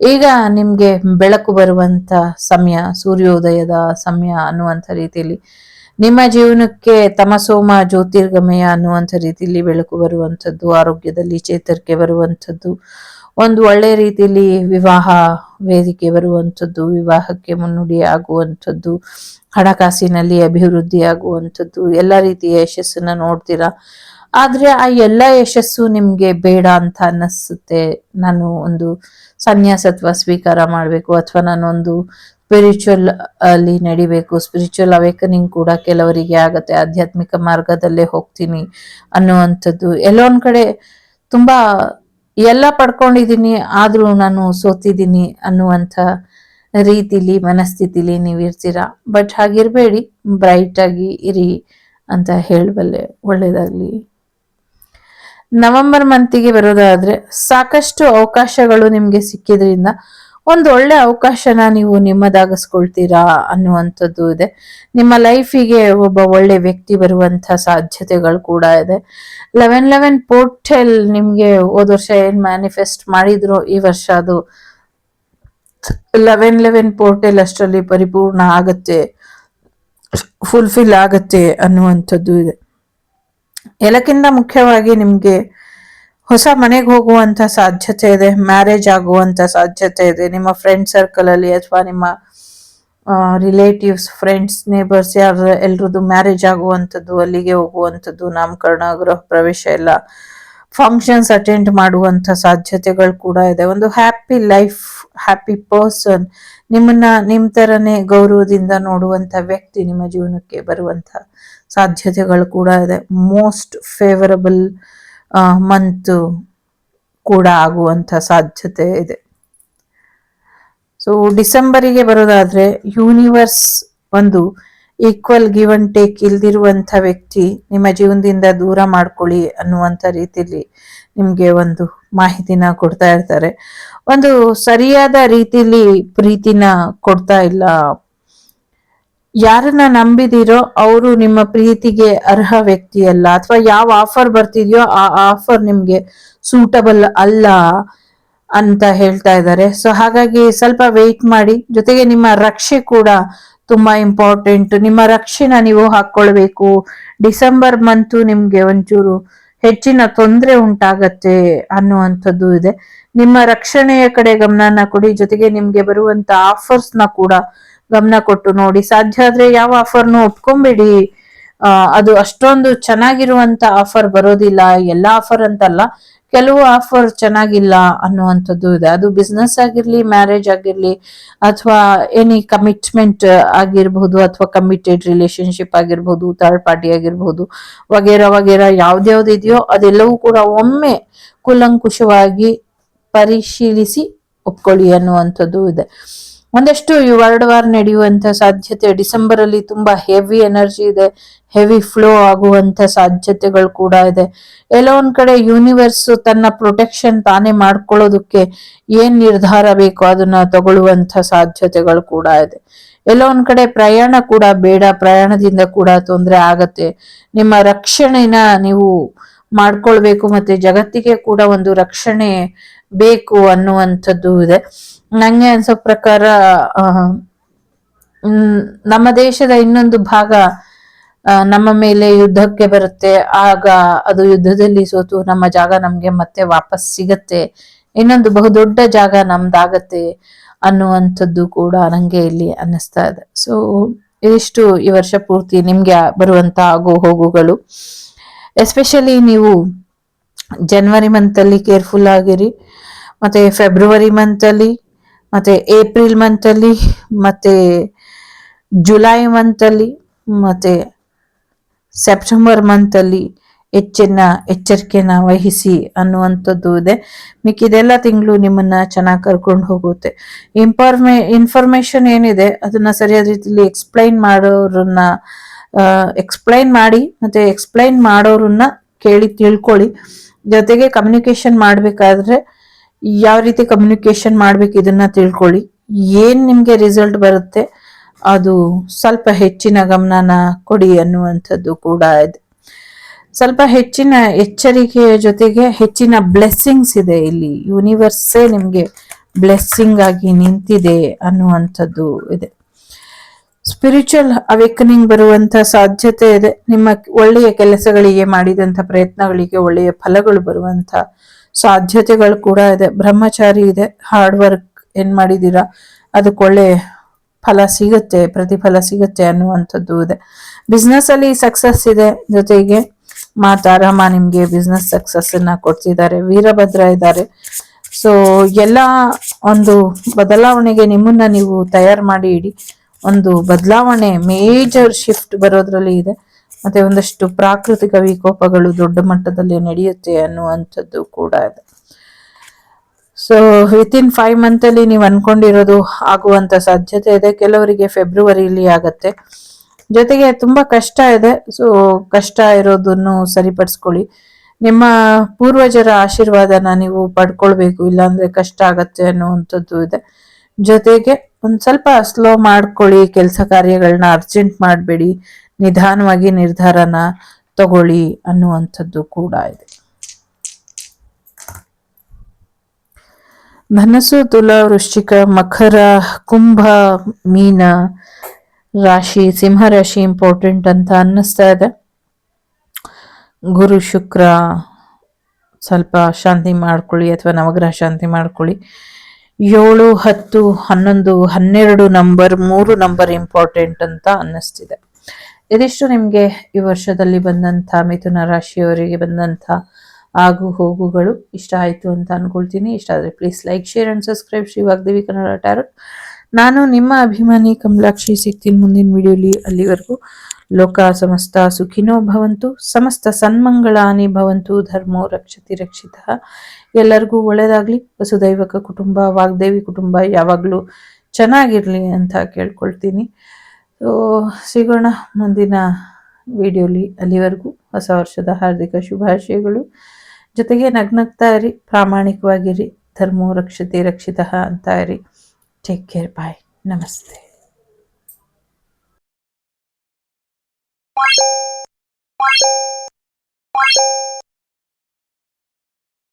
ಈಗ ನಿಮ್ಗೆ ಬೆಳಕು ಬರುವಂತ ಸಮಯ, ಸೂರ್ಯೋದಯದ ಸಮಯ ಅನ್ನುವಂಥ ರೀತಿಯಲ್ಲಿ, ನಿಮ್ಮ ಜೀವನಕ್ಕೆ ತಮಸೋಮ ಜ್ಯೋತಿರ್ಗಮಯ ಅನ್ನುವಂಥ ರೀತಿಯಲ್ಲಿ ಬೆಳಕು ಬರುವಂಥದ್ದು, ಆರೋಗ್ಯದಲ್ಲಿ ಚೇತರಿಕೆ ಬರುವಂಥದ್ದು ಒಂದು ಒಳ್ಳೆ ರೀತಿಯಲ್ಲಿ ವಿವಾಹ ವೇದಿಕೆ ಬರುವಂಥದ್ದು, ವಿವಾಹಕ್ಕೆ ಮುನ್ನುಡಿ ಆಗುವಂಥದ್ದು ಹಣಕಾಸಿನಲ್ಲಿ ಅಭಿವೃದ್ಧಿ ಆಗುವಂಥದ್ದು ಎಲ್ಲ ರೀತಿಯ ಯಶಸ್ಸನ್ನು ನೋಡ್ತೀರಾ? ಆದರೆ ಆ ಎಲ್ಲ ಯಶಸ್ಸು ನಿಮಗೆ ಬೇಡ ಅಂತ ಅನ್ನಿಸುತ್ತೆ. ನಾನು ಒಂದು ಸನ್ಯಾಸತ್ವ ಸ್ವೀಕಾರ ಮಾಡಬೇಕು ಅಥವಾ ನಾನೊಂದು ಸ್ಪಿರಿಚುವಲ್ ಅಲ್ಲಿ ನಡಿಬೇಕು. ಸ್ಪಿರಿಚುವಲ್ ಅವೇಕನಿಂಗ್ ಕೂಡ ಕೆಲವರಿಗೆ ಆಗುತ್ತೆ. ಆಧ್ಯಾತ್ಮಿಕ ಮಾರ್ಗದಲ್ಲೇ ಹೋಗ್ತೀನಿ ಅನ್ನುವಂಥದ್ದು. ಎಲ್ಲೊಂದು ಕಡೆ ತುಂಬಾ ಎಲ್ಲ ಪಡ್ಕೊಂಡಿದ್ದೀನಿ, ಆದರೂ ನಾನು ಸೋತಿದ್ದೀನಿ ಅನ್ನುವಂಥ ರೀತಿಲಿ, ಮನಸ್ಥಿತಿಲಿ ನೀವು ಇರ್ತೀರಾ? ಬಟ್ ಹಾಗಿರಬೇಡಿ, ಬ್ರೈಟ್ ಆಗಿ ಇರಿ ಅಂತ ಹೇಳಬಲ್ಲೆ ಒಳ್ಳೆಯದಾಗಲಿ ನವೆಂಬರ್ ಮಂತಿಗೆ ಬರೋದಾದ್ರೆ ಸಾಕಷ್ಟು ಅವಕಾಶಗಳು ನಿಮಗೆ ಸಿಕ್ಕಿದ್ರಿಂದ ಒಂದು ಒಳ್ಳೆ ಅವಕಾಶನ ನೀವು ನಿಮ್ಮದಾಗಿಸ್ಕೊಳ್ತೀರಾ ಅನ್ನುವಂಥದ್ದು ಇದೆ. ನಿಮ್ಮ ಲೈಫಿಗೆ ಒಬ್ಬ ಒಳ್ಳೆ ವ್ಯಕ್ತಿ ಬರುವಂತ ಸಾಧ್ಯತೆಗಳು ಕೂಡ ಇದೆ. ಲೆವೆನ್ ಲೆವೆನ್ ಪೋರ್ಟಲ್ ನಿಮ್ಗೆ ಹೋದ ವರ್ಷ ಏನ್ ಮ್ಯಾನಿಫೆಸ್ಟ್ ಮಾಡಿದ್ರು ಈ ವರ್ಷ ಅದು ಲೆವೆನ್ ಲೆವೆನ್ ಪೋರ್ಟಲ್ ಅಷ್ಟರಲ್ಲಿ ಪರಿಪೂರ್ಣ ಆಗತ್ತೆ, ಫುಲ್ಫಿಲ್ ಆಗತ್ತೆ ಅನ್ನುವಂಥದ್ದು ಇದೆ. ಎಲ್ಲಕ್ಕಿಂತ ಮುಖ್ಯವಾಗಿ ನಿಮ್ಗೆ ಹೊಸ ಮನೆಗೆ ಹೋಗುವಂತ ಸಾಧ್ಯತೆ ಇದೆ ಮ್ಯಾರೇಜ್ ಆಗುವಂತ ಸಾಧ್ಯತೆ ಇದೆ. ನಿಮ್ಮ ಫ್ರೆಂಡ್ ಸರ್ಕಲ್ ಅಲ್ಲಿ ಅಥವಾ ನಿಮ್ಮ ರಿಲೇಟಿವ್ಸ್ ಫ್ರೆಂಡ್ಸ್ ನೇಬರ್ಸ್ ಯಾರು, ಎಲ್ರದ್ದು ಮ್ಯಾರೇಜ್ ಆಗುವಂಥದ್ದು, ಅಲ್ಲಿಗೆ ಹೋಗುವಂಥದ್ದು, ನಾಮಕರಣ, ಗೃಹ ಪ್ರವೇಶ ಎಲ್ಲ ಫಂಕ್ಷನ್ಸ್ ಅಟೆಂಡ್ ಮಾಡುವಂತ ಸಾಧ್ಯತೆಗಳು ಕೂಡ ಇದೆ. ಒಂದು ಹ್ಯಾಪಿ ಲೈಫ್ ಹ್ಯಾಪಿ ಪರ್ಸನ್ ನಿಮ್ಮನ್ನ, ನಿಮ್ ತರನೇ ಗೌರವದಿಂದ ನೋಡುವಂತ ವ್ಯಕ್ತಿ ನಿಮ್ಮ ಜೀವನಕ್ಕೆ ಬರುವಂತ ಸಾಧ್ಯತೆಗಳು ಕೂಡ ಇದೆ. ಮೋಸ್ಟ್ ಫೇವರಬಲ್ ಮಂತ್ ಕೂಡ ಆಗುವಂಥ ಸಾಧ್ಯತೆ ಇದೆ. ಸೊ ಡಿಸೆಂಬರಿಗೆ ಬರೋದಾದ್ರೆ ಯೂನಿವರ್ಸ್ ಒಂದು ಈಕ್ವಲ್ ಗಿವ್ ಅಂಡ್ ಟೇಕ್ ಇಲ್ದಿರುವಂಥ ವ್ಯಕ್ತಿ ನಿಮ್ಮ ಜೀವನದಿಂದ ದೂರ ಮಾಡ್ಕೊಳ್ಳಿ ಅನ್ನುವಂತ ರೀತಿಲಿ ನಿಮಗೆ ಒಂದು ಮಾಹಿತಿನ ಕೊಡ್ತಾ ಇರ್ತಾರೆ. ಒಂದು ಸರಿಯಾದ ರೀತಿಲಿ ಪ್ರೀತಿನ ಕೊಡ್ತಾ ಇಲ್ಲ ಯಾರನ್ನ ನಂಬಿದಿರೋ ಅವರು ನಿಮ್ಮ ಪ್ರೀತಿಗೆ ಅರ್ಹ ವ್ಯಕ್ತಿ ಅಲ್ಲ ಅಥವಾ ಯಾವ ಆಫರ್ ಬರ್ತಿದೆಯೋ ಆ ಆಫರ್ ನಿಮ್ಗೆ ಸೂಟಬಲ್ ಅಲ್ಲ ಅಂತ ಹೇಳ್ತಾ ಇದ್ದಾರೆ. ಸೊ ಹಾಗಾಗಿ ಸ್ವಲ್ಪ ವೆಯ್ಟ್ ಮಾಡಿ. ಜೊತೆಗೆ ನಿಮ್ಮ ರಕ್ಷೆ ಕೂಡ ತುಂಬಾ ಇಂಪಾರ್ಟೆಂಟ್ ನಿಮ್ಮ ರಕ್ಷೆನ ನೀವು ಹಾಕೊಳ್ಬೇಕು. ಡಿಸೆಂಬರ್ ಮಂತು ನಿಮ್ಗೆ ಒಂಚೂರು ಹೆಚ್ಚಿನ ತೊಂದರೆ ಉಂಟಾಗತ್ತೆ ಅನ್ನುವಂಥದ್ದು ಇದೆ. ನಿಮ್ಮ ರಕ್ಷಣೆಯ ಕಡೆ ಗಮನನ ಕೊಡಿ. ಜೊತೆಗೆ ನಿಮ್ಗೆ ಬರುವಂತ ಆಫರ್ಸ್ನ ಕೂಡ ಗಮನ ಕೊಟ್ಟು ನೋಡಿ. ಸಾಧ್ಯ ಆದ್ರೆ ಯಾವ ಆಫರ್ನು ಒಪ್ಕೊಂಬಿಡಿ. ಅದು ಅಷ್ಟೊಂದು ಚೆನ್ನಾಗಿರುವಂತ ಆಫರ್ ಬರೋದಿಲ್ಲ. ಎಲ್ಲ ಆಫರ್ ಅಂತಲ್ಲ, ಕೆಲವು ಆಫರ್ ಚೆನ್ನಾಗಿಲ್ಲ ಅನ್ನುವಂಥದ್ದು ಇದೆ. ಅದು ಬಿಸ್ನೆಸ್ ಆಗಿರ್ಲಿ ಮ್ಯಾರೇಜ್ ಆಗಿರ್ಲಿ, ಅಥವಾ ಎನಿ ಕಮಿಟ್ಮೆಂಟ್ ಆಗಿರ್ಬಹುದು, ಅಥವಾ ಕಮಿಟೆಡ್ ರಿಲೇಶನ್ಶಿಪ್ ಆಗಿರ್ಬಹುದು ಥರ್ಡ್ ಪಾರ್ಟಿ ಆಗಿರ್ಬಹುದು, ವಗೇರ ವಗೇರ ಯಾವ್ದ್ಯಾವ್ದು ಇದೆಯೋ ಅದೆಲ್ಲವೂ ಕೂಡ ಒಮ್ಮೆ ಕೂಲಂಕುಷವಾಗಿ ಪರಿಶೀಲಿಸಿ ಒಪ್ಕೊಳ್ಳಿ ಅನ್ನುವಂಥದ್ದು ಇದೆ. ಒಂದಷ್ಟು ಈ ವರ್ಡ್ ವಾರ್ ನಡೆಯುವಂತ ಸಾಧ್ಯತೆ ಡಿಸೆಂಬರ್ ಅಲ್ಲಿ ತುಂಬಾ ಹೆವಿ ಎನರ್ಜಿ ಇದೆ ಹೆವಿ ಫ್ಲೋ ಆಗುವಂತ ಸಾಧ್ಯತೆಗಳು ಕೂಡ ಇದೆ. ಎಲ್ಲೋ ಒಂದ್ ಕಡೆ ಯೂನಿವರ್ಸ್ ತನ್ನ ಪ್ರೊಟೆಕ್ಷನ್ ತಾನೇ ಮಾಡ್ಕೊಳ್ಳೋದಕ್ಕೆ ಏನ್ ನಿರ್ಧಾರ ಬೇಕೋ ಅದನ್ನ ತಗೊಳ್ಳುವಂತ ಸಾಧ್ಯತೆಗಳು ಕೂಡ ಇದೆ. ಎಲ್ಲೋ ಒಂದ್ ಕಡೆ ಪ್ರಯಾಣ ಕೂಡ ಬೇಡ, ಪ್ರಯಾಣದಿಂದ ಕೂಡ ತೊಂದರೆ ಆಗತ್ತೆ. ನಿಮ್ಮ ರಕ್ಷಣೆನ ನೀವು ಮಾಡ್ಕೊಳ್ಬೇಕು ಮತ್ತೆ ಜಗತ್ತಿಗೆ ಕೂಡ ಒಂದು ರಕ್ಷಣೆ ಬೇಕು ಅನ್ನುವಂಥದ್ದು ಇದೆ. ನಂಗೆ ಅನ್ಸೋ ಪ್ರಕಾರ ನಮ್ಮ ದೇಶದ ಇನ್ನೊಂದು ಭಾಗ ನಮ್ಮ ಮೇಲೆ ಯುದ್ಧಕ್ಕೆ ಬರುತ್ತೆ. ಆಗ ಅದು ಯುದ್ಧದಲ್ಲಿ ಸೋತು ನಮ್ಮ ಜಾಗ ನಮ್ಗೆ ಮತ್ತೆ ವಾಪಸ್ ಸಿಗತ್ತೆ. ಇನ್ನೊಂದು ಬಹುದೊಡ್ಡ ಜಾಗ ನಮ್ದಾಗತ್ತೆ ಅನ್ನುವಂಥದ್ದು ಕೂಡ ನಂಗೆ ಇಲ್ಲಿ ಅನ್ನಿಸ್ತಾ ಇದೆ. ಸೊ ಇದಿಷ್ಟು ಈ ವರ್ಷ ಪೂರ್ತಿ ನಿಮ್ಗೆ ಬರುವಂತ ಆಗು ಹೋಗುಗಳು. ಎಸ್ಪೆಷಲಿ ನೀವು ಜನವರಿ ಮಂತ್ ಅಲ್ಲಿ ಕೇರ್ಫುಲ್ ಆಗಿರಿ. ಮತ್ತೆ ಫೆಬ್ರವರಿ ಮಂತ್ ಅಲ್ಲಿ ಮತ್ತೆ ಏಪ್ರಿಲ್ ಮಂತ್ ಅಲ್ಲಿ ಮತ್ತೆ ಜುಲೈ ಮಂತ್ ಅಲ್ಲಿ ಮತ್ತೆ ಸೆಪ್ಟೆಂಬರ್ ಮಂತ್ ಅಲ್ಲಿ ಹೆಚ್ಚಿನ ಎಚ್ಚರಿಕೆನ ವಹಿಸಿ ಅನ್ನುವಂಥದ್ದು ಇದೆ. ಮಿಕ್ಕಿದೆಲ್ಲ ತಿಂಗಳು ನಿಮ್ಮನ್ನ ಚೆನ್ನಾಗಿ ಕರ್ಕೊಂಡು ಹೋಗುತ್ತೆ. ಇಂಫಾರ್ಮೇ ಇನ್ಫಾರ್ಮೇಶನ್ ಏನಿದೆ, ಅದನ್ನ ಸರಿಯಾದ ರೀತಿಯಲ್ಲಿ ಎಕ್ಸ್ಪ್ಲೈನ್ ಮಾಡೋರನ್ನ ಎಕ್ಸ್ಪ್ಲೈನ್ ಮಾಡಿ, ಮತ್ತೆ ಎಕ್ಸ್ಪ್ಲೈನ್ ಮಾಡೋರನ್ನ ಕೇಳಿ, ತಿಳ್ಕೊಳ್ಳಿ. ಜೊತೆಗೆ ಕಮ್ಯುನಿಕೇಶನ್ ಮಾಡಬೇಕಾದ್ರೆ ಯಾವ ರೀತಿ ಕಮ್ಯುನಿಕೇಶನ್ ಮಾಡ್ಬೇಕು ಇದನ್ನ ತಿಳ್ಕೊಳ್ಳಿ. ಏನ್ ನಿಮ್ಗೆ ರಿಸಲ್ಟ್ ಬರುತ್ತೆ, ಅದು ಸ್ವಲ್ಪ ಹೆಚ್ಚಿನ ಗಮನನ ಕೊಡಿ ಅನ್ನುವಂಥದ್ದು ಕೂಡ ಇದೆ. ಸ್ವಲ್ಪ ಹೆಚ್ಚಿನ ಎಚ್ಚರಿಕೆಯ ಜೊತೆಗೆ ಹೆಚ್ಚಿನ ಬ್ಲೆಸ್ಸಿಂಗ್ಸ್ ಇದೆ ಇಲ್ಲಿ. ಯೂನಿವರ್ಸೇ ನಿಮ್ಗೆ ಬ್ಲೆಸ್ಸಿಂಗ್ ಆಗಿ ನಿಂತಿದೆ ಅನ್ನುವಂಥದ್ದು ಇದೆ. ಸ್ಪಿರಿಚುವಲ್ ಅವೇಕನಿಂಗ್ ಬರುವಂತ ಸಾಧ್ಯತೆ ಇದೆ. ನಿಮ್ಮ ಒಳ್ಳೆಯ ಕೆಲಸಗಳಿಗೆ ಮಾಡಿದಂತ ಪ್ರಯತ್ನಗಳಿಗೆ ಒಳ್ಳೆಯ ಫಲಗಳು ಬರುವಂತ ಸಾಧ್ಯತೆಗಳು ಕೂಡ ಇದೆ. ಬ್ರಹ್ಮಚಾರಿ ಇದೆ. ಹಾರ್ಡ್ ವರ್ಕ್ ಏನು ಮಾಡಿದ್ದೀರಾ ಅದಕ್ಕೆ ಒಳ್ಳೆ ಫಲ ಸಿಗುತ್ತೆ, ಪ್ರತಿಫಲ ಸಿಗುತ್ತೆ ಅನ್ನುವಂಥದ್ದು ಇದೆ. ಬಿಸ್ನೆಸ್ ಅಲ್ಲಿ ಸಕ್ಸಸ್ ಇದೆ. ಜೊತೆಗೆ ಮಾತಾರಮ್ಮ ನಿಮಗೆ ಬಿಸ್ನೆಸ್ ಸಕ್ಸಸ್ಸನ್ನು ಕೊಡ್ತಿದ್ದಾರೆ. ವೀರಭದ್ರ ಇದ್ದಾರೆ. ಸೊ ಎಲ್ಲ ಒಂದು ಬದಲಾವಣೆಗೆ ನಿಮ್ಮನ್ನ ನೀವು ತಯಾರು ಮಾಡಿ ಇಡಿ. ಒಂದು ಬದಲಾವಣೆ ಮೇಜರ್ ಶಿಫ್ಟ್ ಬರೋದ್ರಲ್ಲಿ ಇದೆ. ಮತ್ತೆ ಒಂದಷ್ಟು ಪ್ರಾಕೃತಿಕ ವಿಕೋಪಗಳು ದೊಡ್ಡ ಮಟ್ಟದಲ್ಲಿ ನಡೆಯುತ್ತೆ ಅನ್ನುವಂಥದ್ದು ಕೂಡ ಇದೆ. So within five month ಅಲ್ಲಿ ನೀವು ಅನ್ಕೊಂಡಿರೋದು ಆಗುವಂತ ಸಾಧ್ಯತೆ ಇದೆ. ಕೆಲವರಿಗೆ ಫೆಬ್ರವರಿಲಿ ಆಗತ್ತೆ. ಜೊತೆಗೆ ತುಂಬಾ ಕಷ್ಟ ಇದೆ. ಸೊ ಕಷ್ಟ ಇರೋದನ್ನು ಸರಿಪಡಿಸ್ಕೊಳ್ಳಿ. ನಿಮ್ಮ ಪೂರ್ವಜರ ಆಶೀರ್ವಾದನ ನೀವು ಪಡ್ಕೊಳ್ಬೇಕು, ಇಲ್ಲಾಂದ್ರೆ ಕಷ್ಟ ಆಗತ್ತೆ ಅನ್ನುವಂಥದ್ದು ಇದೆ. ಜೊತೆಗೆ ಒಂದ್ ಸ್ವಲ್ಪ ಸ್ಲೋ ಮಾಡ್ಕೊಳ್ಳಿ, ಕೆಲಸ ಕಾರ್ಯಗಳನ್ನ ಅರ್ಜೆಂಟ್ ಮಾಡಬೇಡಿ. ನಿಧಾನವಾಗಿ ನಿರ್ಧಾರನ ತಗೊಳ್ಳಿ ಅನ್ನುವಂಥದ್ದು ಕೂಡ ಇದೆ. ಧನಸು ತುಲ, ವೃಶ್ಚಿಕ, ಮಕರ, ಕುಂಭ, ಮೀನ ರಾಶಿ, ಸಿಂಹ ರಾಶಿ ಇಂಪಾರ್ಟೆಂಟ್ ಅಂತ ಅನ್ನಿಸ್ತಾ ಇದೆ. ಗುರು, ಶುಕ್ರ, ಸ್ವಲ್ಪ ಶಾಂತಿ ಮಾಡ್ಕೊಳ್ಳಿ ಅಥವಾ ನವಗ್ರಹ ಶಾಂತಿ ಮಾಡ್ಕೊಳ್ಳಿ. ಏಳು, ಹತ್ತು, ಹನ್ನೊಂದು, ಹನ್ನೆರಡು ನಂಬರ್ ಮೂರು ನಂಬರ್ ಇಂಪಾರ್ಟೆಂಟ್ ಅಂತ ಅನ್ನಿಸ್ತಿದೆ. ಇದಿಷ್ಟು ನಿಮಗೆ ಈ ವರ್ಷದಲ್ಲಿ ಬಂದಂಥ ಮಿಥುನ ರಾಶಿಯವರಿಗೆ ಬಂದಂಥ ಆಗು ಹೋಗುಗಳು ಇಷ್ಟ ಆಯಿತು ಅಂತ ಅಂದ್ಕೊಳ್ತೀನಿ ಇಷ್ಟ ಆದರೆ please like share and subscribe Shri Vagdevi Kannada tarot ನಾನು ನಿಮ್ಮ ಅಭಿಮಾನಿ ಕಮಲಾಕ್ಷಿ ಸಿಗ್ತೀನಿ ಮುಂದಿನ ವಿಡಿಯೋಲಿ ಅಲ್ಲಿವರೆಗೂ. ಲೋಕ ಸಮಸ್ತ ಸುಖಿನೋ ಭವಂತು, ಸಮಸ್ತ ಸನ್ಮಂಗಳಾನಿ ಭವಂತು, ಧರ್ಮೋ ರಕ್ಷತಿ ರಕ್ಷಿತ. ಎಲ್ಲರಿಗೂ ಒಳ್ಳೆಯದಾಗಲಿ ವಸುದೈವಕ ಕುಟುಂಬ, ವಾಗ್ದೇವಿ ಕುಟುಂಬ ಯಾವಾಗಲೂ ಚೆನ್ನಾಗಿರಲಿ ಅಂತ ಕೇಳ್ಕೊಳ್ತೀನಿ. ಸೊ ಸಿಗೋಣ ಮುಂದಿನ ವಿಡಿಯೋಲಿ ಅಲ್ಲಿವರೆಗೂ ಹೊಸ ವರ್ಷದ ಹಾರ್ದಿಕ ಶುಭಾಶಯಗಳು. ಜೊತೆಗೆ ನಗ್ನಗ್ತಾ ಇರಿ, ಪ್ರಾಮಾಣಿಕವಾಗಿರಿ, ಧರ್ಮೋ ರಕ್ಷತೆ ರಕ್ಷಿತ ಅಂತ ಇರಿ. ಟೇಕ್ ಕೇರ್ ಬಾಯ್ ನಮಸ್ತೆ.